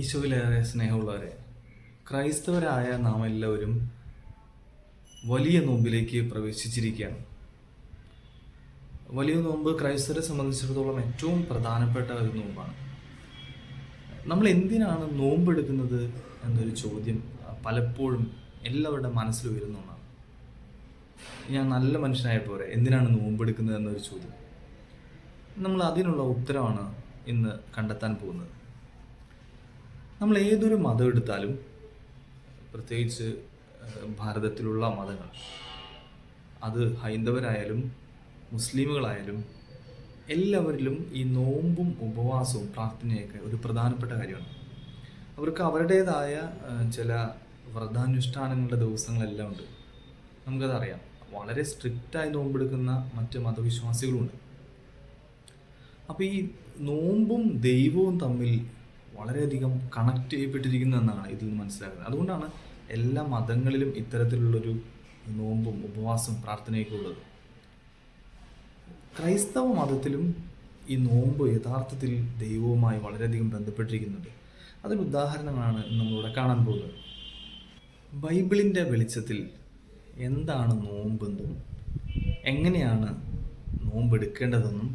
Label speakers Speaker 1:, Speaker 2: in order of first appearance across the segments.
Speaker 1: ഈശോയിലേറെ സ്നേഹമുള്ളവരെ ക്രൈസ്തവരായ നാം എല്ലാവരും വലിയ നോമ്പിലേക്ക് പ്രവേശിച്ചിരിക്കുകയാണ്. വലിയ നോമ്പ് ക്രൈസ്തവരെ സംബന്ധിച്ചിടത്തോളം ഏറ്റവും പ്രധാനപ്പെട്ട ഒരു നോമ്പാണ്. നമ്മൾ എന്തിനാണ് നോമ്പെടുക്കുന്നത് എന്നൊരു ചോദ്യം പലപ്പോഴും എല്ലാവരുടെ മനസ്സിൽ വരുന്ന ഒന്നാണ്. ഞാൻ നല്ല മനുഷ്യനായ പോരെ എന്തിനാണ് നോമ്പെടുക്കുന്നത് എന്നൊരു ചോദ്യം. നമ്മൾ അതിനുള്ള ഉത്തരമാണ് ഇന്ന് കണ്ടെത്താൻ പോകുന്നത്. നമ്മൾ ഏതൊരു മതം എടുത്താലും പ്രത്യേകിച്ച് ഭാരതത്തിലുള്ള മതങ്ങൾ അത് ഹൈന്ദവരായാലും മുസ്ലിമുകളായാലും എല്ലാവരിലും ഈ നോമ്പും ഉപവാസവും പ്രാർത്ഥനയൊക്കെ ഒരു പ്രധാനപ്പെട്ട കാര്യമാണ്. അവർക്ക് അവരുടേതായ ചില വ്രതാനുഷ്ഠാനങ്ങളുടെ ദിവസങ്ങളെല്ലാം ഉണ്ട്. നമുക്കതറിയാം വളരെ സ്ട്രിക്റ്റായി നോമ്പെടുക്കുന്ന മറ്റ് മതവിശ്വാസികളുണ്ട്. അപ്പോൾ ഈ നോമ്പും ദൈവവും തമ്മിൽ വളരെയധികം കണക്ട് ചെയ്യപ്പെട്ടിരിക്കുന്നു എന്നാണ് ഇതിൽ നിന്ന് മനസ്സിലാക്കുന്നത്. അതുകൊണ്ടാണ് എല്ലാ മതങ്ങളിലും ഇത്തരത്തിലുള്ളൊരു നോമ്പും ഉപവാസവും പ്രാർത്ഥനയൊക്കെ ഉള്ളത് ക്രൈസ്തവ മതത്തിലും ഈ നോമ്പ് യഥാർത്ഥത്തിൽ ദൈവവുമായി വളരെയധികം ബന്ധപ്പെട്ടിരിക്കുന്നുണ്ട്. അതിന് ഉദാഹരണങ്ങളാണ് നമ്മളിവിടെ കാണാൻ പോകുന്നത്. ബൈബിളിന്റെ വെളിച്ചത്തിൽ എന്താണ് നോമ്പെന്നും എങ്ങനെയാണ് നോമ്പെടുക്കേണ്ടതെന്നും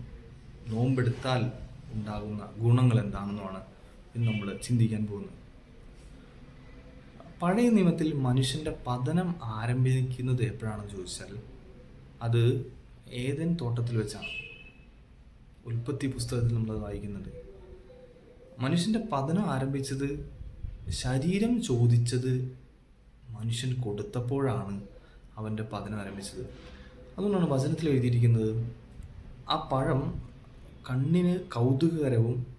Speaker 1: നോമ്പെടുത്താൽ ഉണ്ടാകുന്ന ഗുണങ്ങൾ എന്താണെന്നുമാണ് ഇന്ന് നമ്മൾ ചിന്തിക്കാൻ പോകുന്നത് പഴയ നിയമത്തിൽ മനുഷ്യന്റെ പതനം ആരംഭിക്കുന്നത് എപ്പോഴാണെന്ന് ചോദിച്ചാൽ അത് ഏതൻ തോട്ടത്തിൽ വെച്ചാണ്. ഉൽപ്പത്തി പുസ്തകത്തിൽ നമ്മൾ വായിക്കുന്നത് മനുഷ്യന്റെ പതനം ആരംഭിച്ചത് ശരീരം ചോദിച്ചത് മനുഷ്യൻ കൊടുത്തപ്പോഴാണ് അവന്റെ പതനം ആരംഭിച്ചത്. അതുകൊണ്ടാണ് വചനത്തിൽ എഴുതിയിരിക്കുന്നത് ആ പഴം കണ്ണിന് കൗതുകകരവും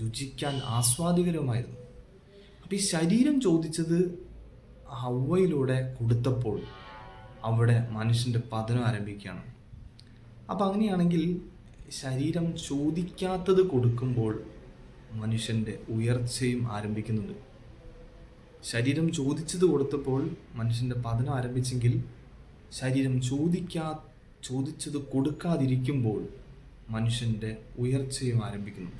Speaker 1: രുചിക്കാൻ ആസ്വാദികരവുമായിരുന്നു. അപ്പോൾ ഈ ശരീരം ചോദിച്ചത് ഹവയിലൂടെ കൊടുത്തപ്പോൾ അവിടെ മനുഷ്യന്റെ പതനം ആരംഭിക്കുകയാണ്. അപ്പം അങ്ങനെയാണെങ്കിൽ ശരീരം ചോദിക്കാത്തത് കൊടുക്കുമ്പോൾ മനുഷ്യന്റെ ഉയർച്ചയും ആരംഭിക്കുന്നുണ്ട്. ശരീരം ചോദിച്ചത് കൊടുത്തപ്പോൾ മനുഷ്യന്റെ പതനം ആരംഭിച്ചെങ്കിൽ ശരീരം ചോദിക്കാ ചോദിച്ചത് കൊടുക്കാതിരിക്കുമ്പോൾ മനുഷ്യന്റെ ഉയർച്ചയും ആരംഭിക്കുന്നു.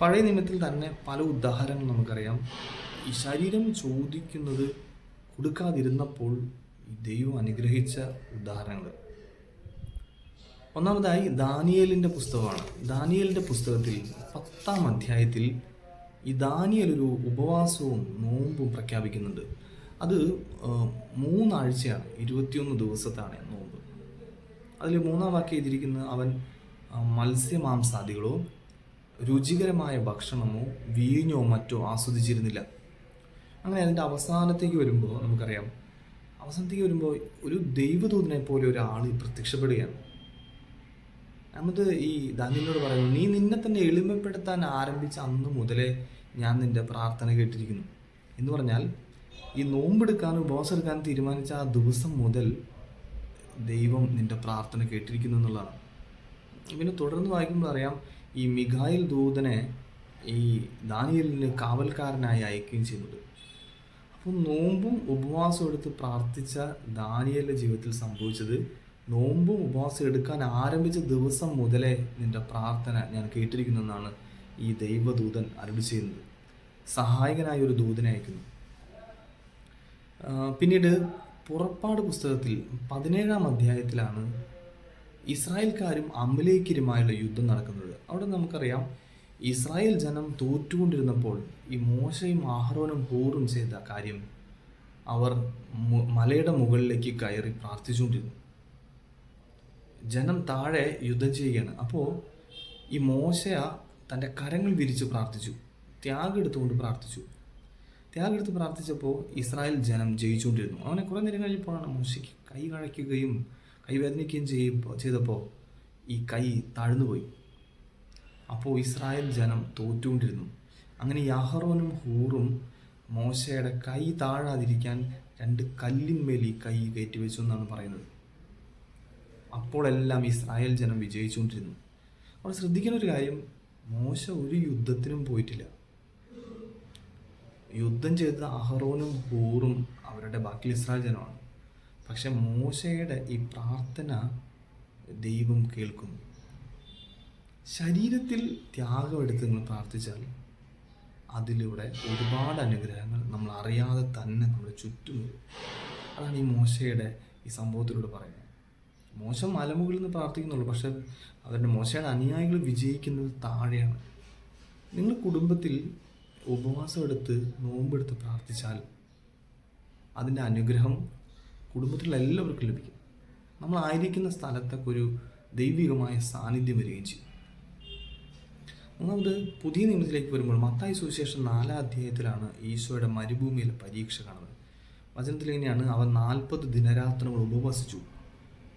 Speaker 1: പഴയ നിയമത്തിൽ തന്നെ പല ഉദാഹരണങ്ങൾ നമുക്കറിയാം. ഈ ശരീരം ചോദിക്കുന്നത് കൊടുക്കാതിരുന്നപ്പോൾ ദൈവം അനുഗ്രഹിച്ച ഉദാഹരണങ്ങൾ. ഒന്നാമതായി ദാനിയലിന്റെ പുസ്തകമാണ്. ദാനിയലിന്റെ പുസ്തകത്തിൽ പത്താം അധ്യായത്തിൽ ഈ ദാനിയേൽ ഒരു ഉപവാസവും നോമ്പും പ്രഖ്യാപിക്കുന്നുണ്ട്. അത് മൂന്നാഴ്ചയാണ് ഇരുപത്തിയൊന്ന് ദിവസത്താണ് നോമ്പ്. അതിൽ മൂന്നാം വാക്യം എഴുതിയിരിക്കുന്നത് അവൻ മത്സ്യമാംസാദികളോ രുചികരമായ ഭക്ഷണമോ വീഞ്ഞോ മറ്റോ ആസ്വദിച്ചിരുന്നില്ല. അങ്ങനെ അതിന്റെ അവസാനത്തേക്ക് വരുമ്പോൾ നമുക്കറിയാം. അവസാനത്തേക്ക് വരുമ്പോൾ ഒരു ദൈവദൂതനെ പോലെ ഒരാൾ പ്രത്യക്ഷപ്പെടുകയാണ്. എന്നിട്ട് ഈ ദാനിയലിനോട് പറയുന്നു നീ നിന്നെ തന്നെ എളിമപ്പെടുത്താൻ ആരംഭിച്ച അന്ന് മുതലേ ഞാൻ നിന്റെ പ്രാർത്ഥന കേട്ടിരിക്കുന്നു. എന്ന് പറഞ്ഞാൽ ഈ നോമ്പെടുക്കാനും ഉപവാസം എടുക്കാനും തീരുമാനിച്ച ആ ദിവസം മുതൽ ദൈവം നിന്റെ പ്രാർത്ഥന കേട്ടിരിക്കുന്നു എന്നുള്ളതാണ്. പിന്നെ തുടർന്ന് വായിക്കുമ്പോൾ അറിയാം ഈ മിഖായിൽ ദൂതനെ ഈ ദാനിയലിന് കാവൽക്കാരനായി അയക്കുകയും ചെയ്യുന്നത് അപ്പോൾ നോമ്പും ഉപവാസവും എടുത്ത് പ്രാർത്ഥിച്ച ദാനിയലിന്റെ ജീവിതത്തിൽ സംഭവിച്ചത് നോമ്പും ഉപവാസം എടുക്കാൻ ആരംഭിച്ച ദിവസം മുതലേ നിന്റെ പ്രാർത്ഥന ഞാൻ കേട്ടിരിക്കുന്നു എന്നാണ് ഈ ദൈവദൂതൻ അരുളി ചെയ്യുന്നത്. സഹായകനായ ഒരു ദൂതനെ അയക്കുന്നു. പിന്നീട് പുറപ്പാട് പുസ്തകത്തിൽ പതിനേഴാം അധ്യായത്തിലാണ് ഇസ്രായേൽക്കാരും അമലേക്കരുമായുള്ള യുദ്ധം നടക്കുന്നത്. അവിടെ നമുക്കറിയാം ഇസ്രായേൽ ജനം തോറ്റുകൊണ്ടിരുന്നപ്പോൾ ഈ മോശയും ആഹ്റോനും ഹൂറും ചെയ്ത കാര്യം അവർ മലയുടെ മുകളിലേക്ക് കയറി പ്രാർത്ഥിച്ചുകൊണ്ടിരുന്നു. ജനം താഴെ യുദ്ധം ചെയ്യുകയാണ്. അപ്പോൾ ഈ മോശ തന്റെ കരങ്ങൾ വിരിച്ച് പ്രാർത്ഥിച്ചു. ത്യാഗം എടുത്തുകൊണ്ട് പ്രാർത്ഥിച്ചു. ത്യാഗം എടുത്ത് പ്രാർത്ഥിച്ചപ്പോൾ ഇസ്രായേൽ ജനം ജയിച്ചുകൊണ്ടിരുന്നു. അവനെ കുറേ നേരം കഴിഞ്ഞപ്പോഴാണ് മോശയ്ക്ക് കൈ കഴയ്ക്കുകയും കൈ വേദനിക്കുകയും ചെയ്യുമ്പോൾ ചെയ്തപ്പോൾ ഈ കൈ താഴ്ന്നുപോയി. അപ്പോൾ ഇസ്രായേൽ ജനം തോറ്റുകൊണ്ടിരുന്നു. അങ്ങനെ യാഹറോനും ഹൂറും മോശയുടെ കൈ താഴാതിരിക്കാൻ രണ്ട് കല്ലിന്മേൽ ഈ കൈ കയറ്റി വെച്ചു എന്നാണ് പറയുന്നത്. അപ്പോഴെല്ലാം ഇസ്രായേൽ ജനം വിജയിച്ചുകൊണ്ടിരുന്നു. അവിടെ ശ്രദ്ധിക്കുന്ന ഒരു കാര്യം മോശ ഒരു യുദ്ധത്തിനും പോയിട്ടില്ല. യുദ്ധം ചെയ്ത അഹറോനും ഹൂറും അവരുടെ ബാക്കി ഇസ്രായേൽ ജനമാണ്. പക്ഷെ മോശയുടെ ഈ പ്രാർത്ഥന ദൈവം കേൾക്കുന്നു. ശരീരത്തിൽ ത്യാഗമെടുത്ത് നിങ്ങൾ പ്രാർത്ഥിച്ചാൽ അതിലൂടെ ഒരുപാട് അനുഗ്രഹങ്ങൾ നമ്മൾ അറിയാതെ തന്നെ നമ്മുടെ ചുറ്റും വരും. അതാണ് ഈ മോശയുടെ ഈ സംഭവത്തിലൂടെ പറയുന്നത്. മോശം മലമുകളിൽ നിന്ന് പ്രാർത്ഥിക്കുന്നുള്ളൂ പക്ഷെ അവരുടെ മോശയുടെ അനുയായികൾ വിജയിക്കുന്നത് താഴെയാണ്. നിങ്ങൾ കുടുംബത്തിൽ ഉപവാസം എടുത്ത് നോമ്പെടുത്ത് പ്രാർത്ഥിച്ചാൽ അതിന്റെ അനുഗ്രഹം കുടുംബത്തിലുള്ള എല്ലാവർക്കും ലഭിക്കും നമ്മളായിരിക്കുന്ന സ്ഥലത്തൊക്കെ ഒരു ദൈവികമായ സാന്നിധ്യം വരികയും ചെയ്യും. ഒന്നാമത് പുതിയ നിയമത്തിലേക്ക് വരുമ്പോൾ മത്തായി സുവിശേഷം നാലാം അധ്യായത്തിലാണ് ഈശോയുടെ മരുഭൂമിയിലെ പരീക്ഷ കാണുന്നത്. വചനത്തിൽ ഇങ്ങനെയാണ് അവൻ നാൽപ്പത് ദിനരാത്രങ്ങൾ ഉപവസിച്ചു.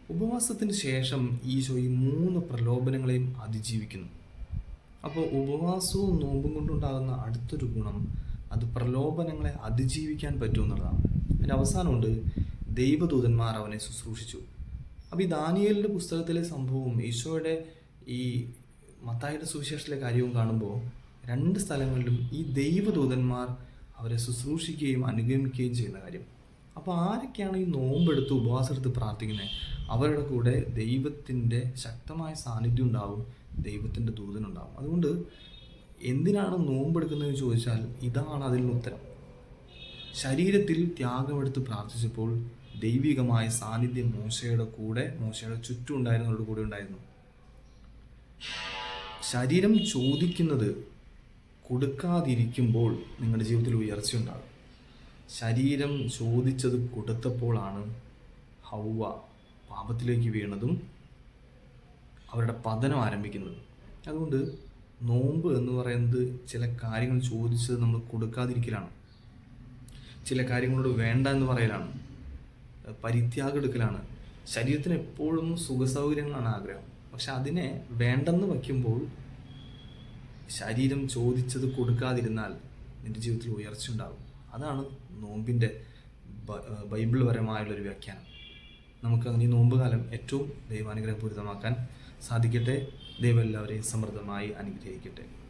Speaker 1: ഉപവാസത്തിന് ശേഷം ഈശോ ഈ മൂന്ന് പ്രലോഭനങ്ങളെയും അതിജീവിക്കുന്നു. അപ്പോൾ ഉപവാസവും നോമ്പും കൊണ്ടുണ്ടാകുന്ന അടുത്തൊരു ഗുണം അത് പ്രലോഭനങ്ങളെ അതിജീവിക്കാൻ പറ്റുമെന്നുള്ളതാണ് അതിന്റെ അവസാനമുണ്ട് ദൈവദൂതന്മാർ അവനെ ശുശ്രൂഷിച്ചു. അപ്പോൾ ഈ ദാനിയലിന്റെ പുസ്തകത്തിലെ സംഭവവും ഈശോയുടെ ഈ മത്തായിയുടെ സുവിശേഷത്തിലെ കാര്യവും കാണുമ്പോൾ രണ്ട് സ്ഥലങ്ങളിലും ഈ ദൈവദൂതന്മാർ അവരെ ശുശ്രൂഷിക്കുകയും അനുഗമിക്കുകയും ചെയ്യുന്ന കാര്യം. അപ്പോൾ ആരൊക്കെയാണ് ഈ നോമ്പെടുത്ത് ഉപവാസെടുത്ത് പ്രാർത്ഥിക്കുന്നത്? അവരുടെ കൂടെ ദൈവത്തിന്റെ ശക്തമായ സാന്നിധ്യം ഉണ്ടാവും ദൈവത്തിന്റെ ദൂതനുണ്ടാവും അതുകൊണ്ട് എന്തിനാണ് നോമ്പെടുക്കുന്നതെന്ന് ചോദിച്ചാൽ ഇതാണ് അതിനുള്ള ഉത്തരം. ശരീരത്തിൽ ത്യാഗമെടുത്ത് പ്രാർത്ഥിച്ചപ്പോൾ ദൈവികമായ സാന്നിധ്യം മോശയുടെ കൂടെ മോശയുടെ ചുറ്റും ഉണ്ടായിരുന്നവരുടെ കൂടെ ഉണ്ടായിരുന്നു. ശരീരം ചോദിക്കുന്നത് കൊടുക്കാതിരിക്കുമ്പോൾ നിങ്ങളുടെ ജീവിതത്തിൽ ഉയർച്ച ഉണ്ടാകും. ശരീരം ചോദിച്ചത് കൊടുത്തപ്പോഴാണ് ഹൗവ പാപത്തിലേക്ക് വീണതും അവരുടെ പതനം ആരംഭിക്കുന്നത്. അതുകൊണ്ട് നോമ്പ് എന്ന് പറയുന്നത് ചില കാര്യങ്ങൾ ചോദിച്ചത് നമ്മൾ കൊടുക്കാതിരിക്കലാണ്. ചില കാര്യങ്ങളോട് വേണ്ട എന്ന് പറയലാണ്. പരിത്യാഗം എടുക്കലാണ്. ശരീരത്തിന് എപ്പോഴും സുഖസൗകര്യങ്ങളാണ് ആഗ്രഹം. പക്ഷെ അതിനെ വേണ്ടെന്ന് വയ്ക്കുമ്പോൾ ശരീരം ചോദിച്ചത് കൊടുക്കാതിരുന്നാൽ നിന്റെ ജീവിതത്തിൽ ഉയർച്ച ഉണ്ടാകും. അതാണ് നോമ്പിന്റെ ബൈബിൾ പരമായുള്ളൊരു വ്യാഖ്യാനം. നമുക്ക് അങ്ങനെ ഈ നോമ്പ് കാലം ഏറ്റവും ദൈവാനുഗ്രഹപൂരിതമാക്കാൻ സാധിക്കട്ടെ. ദൈവം എല്ലാവരെയും സമൃദ്ധമായി അനുഗ്രഹിക്കട്ടെ.